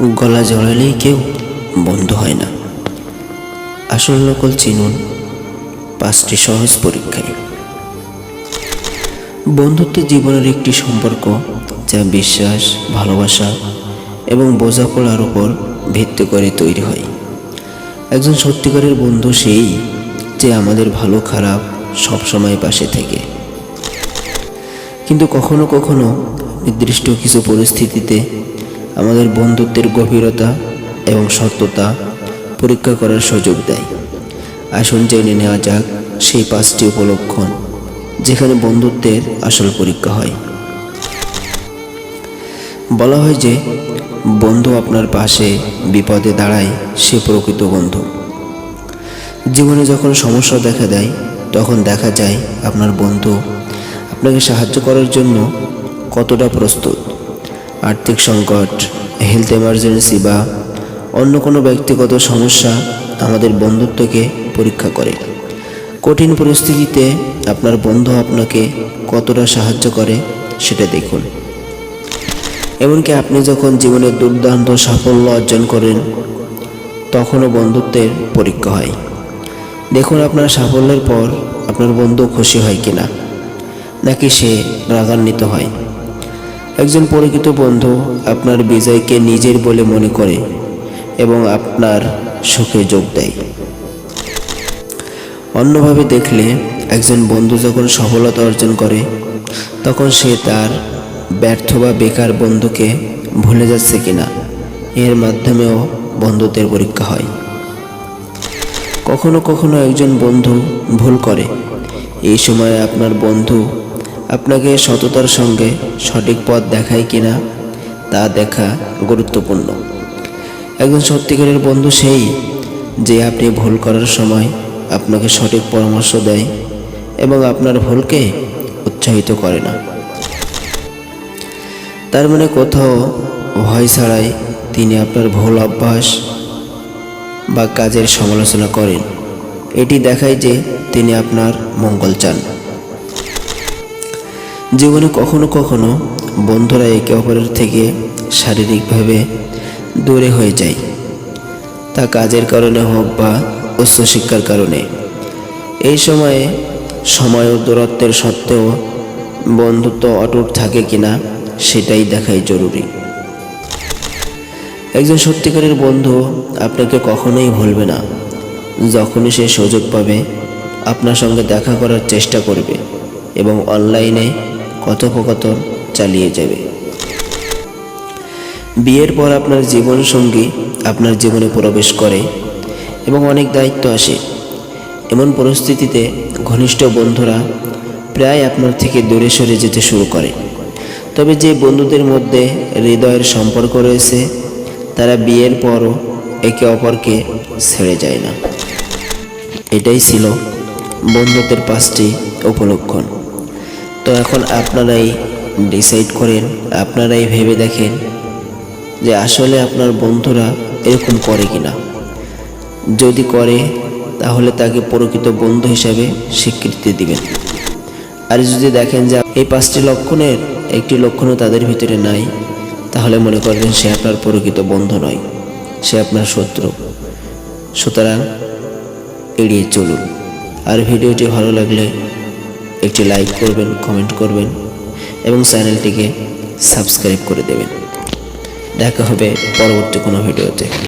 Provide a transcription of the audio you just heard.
গলা জড়ালেই কেউ বন্ধু হয় না। আসল নকল চিনুন পাঁচটি সহজ পরীক্ষায়। বন্ধুত্ব জীবনের একটি সম্পর্ক যা বিশ্বাস, ভালোবাসা এবং বোঝাপড়ার উপর ভিত্তি করে তৈরি হয়। একজন সত্যিকারের বন্ধু সেই যে আমাদের ভালো খারাপ সবসময় পাশে থেকে। কিন্তু কখনো কখনো নির্দিষ্ট কিছু পরিস্থিতিতে আমাদের বন্ধুত্বের গভীরতা এবং সত্যতা পরীক্ষা করার সুযোগ দেয়। আসুন জেনে নেওয়া যাক সেই পাঁচটি উপলক্ষণ, যেখানে বন্ধুত্বের আসল পরীক্ষা হয়। বলা হয় যে, বন্ধু আপনার পাশে বিপদে দাঁড়ায়, সে প্রকৃত বন্ধু। জীবনে যখন সমস্যা দেখা দেয়, তখন দেখা যায় আপনার বন্ধু আপনাকে সাহায্য করার জন্য কতটা প্রস্তুত। আর্থিক সংকট হেলথ এমার্জেন্সি বা অন্য কোনো ব্যক্তিগত সমস্যা আমাদের বন্ধুত্বকে পরীক্ষা করে। কঠিন পরিস্থিতিতে আপনার বন্ধু আপনাকে কতটা সাহায্য করে সেটা দেখুন। এমনকি আপনি যখন জীবনে দুর্দান্ত সাফল্য অর্জন করেন, তখনও বন্ধুত্বের পরীক্ষা হয়। দেখুন আপনার সাফল্যের পর আপনার বন্ধু খুশি হয় কিনা, নাকি সে রাগান্বিত হয়। একজন পরিচিত বন্ধু আপনার বিজয়কে নিজের বলে মনে করে এবং আপনার সুখে যোগ দেয়। অন্যভাবে দেখলে একজন বন্ধু যখন সফলতা অর্জন করে, তখন সে তার ব্যর্থ বা বেকার বন্ধুকে ভুলে যাচ্ছে কিনা, এর মাধ্যমেও বন্ধুত্বের পরীক্ষা হয়। কখনো কখনো একজন বন্ধু ভুল করে, এই সময় আপনার বন্ধু আপনাকে সততার সঙ্গে সঠিক পথ দেখায় কিনা তা দেখা গুরুত্বপূর্ণ। একজন সত্যিকারের বন্ধু সেই যে আপনি ভুল করার সময় আপনাকে সঠিক পরামর্শ দেয় এবং আপনার ভুলকে উৎসাহিত করে না। তার মানে কোথাও ভয় ছাড়াই তিনি আপনার ভুল অভ্যাস বা কাজের সমালোচনা করেন। এটি দেখায় যে তিনি আপনার মঙ্গল চান। জীবনে কখনো কখনো বন্ধুরা একে অপরের থেকে শারীরিকভাবে দূরে হয়ে যায়। তা কাজের কারণে হোক বা উচ্চশিক্ষার কারণে। এই সময়ে সময় ও দূরত্বের সত্ত্বেও বন্ধুত্ব অটুট থাকে কিনা সেটাই দেখাই জরুরি। একজন সত্যিকারের বন্ধু আপনাকে কখনোই ভুলবে না। যখনই সে সুযোগ পাবে, আপনার সঙ্গে দেখা করার চেষ্টা করবে এবং অনলাইনে কথোপকথন চালিয়ে যাবে। বিয়ের পর আপনার জীবনসঙ্গী আপনার জীবনে প্রবেশ করে এবং অনেক দায়িত্ব আসে। এমন পরিস্থিতিতে ঘনিষ্ঠ বন্ধুরা প্রায় আপনার থেকে দূরে সরে যেতে শুরু করে। তবে যে বন্ধুদের মধ্যে হৃদয়ের সম্পর্ক রয়েছে, তারা বিয়ের পরও একে অপরকে ছেড়ে যায় না। এটাই ছিল বন্ধুত্বের পাঁচটি উপলক্ষণ। তো এখন আপনারাই ডিসাইড করেন, আপনারাই ভেবে দেখেন যে আসলে আপনার বন্ধুরা এরকম করে কিনা। যদি করে, তাহলে তাকে প্রকৃত বন্ধু হিসাবে স্বীকৃতি দিবেন। আর যদি দেখেন যে এই পাঁচটি লক্ষণের একটি লক্ষণও তাদের ভিতরে নাই, তাহলে মনে করবেন সে আপনার প্রকৃত বন্ধু নয়, সে আপনার শত্রু। সুতরাং এড়িয়ে চলুন। আর ভিডিওটি ভালো লাগলে একটি লাইক করবেন, কমেন্ট করবেন এবং চ্যানেলটিকে সাবস্ক্রাইব করে দেবেন। দেখা হবে পরবর্তী কোনো ভিডিওতে।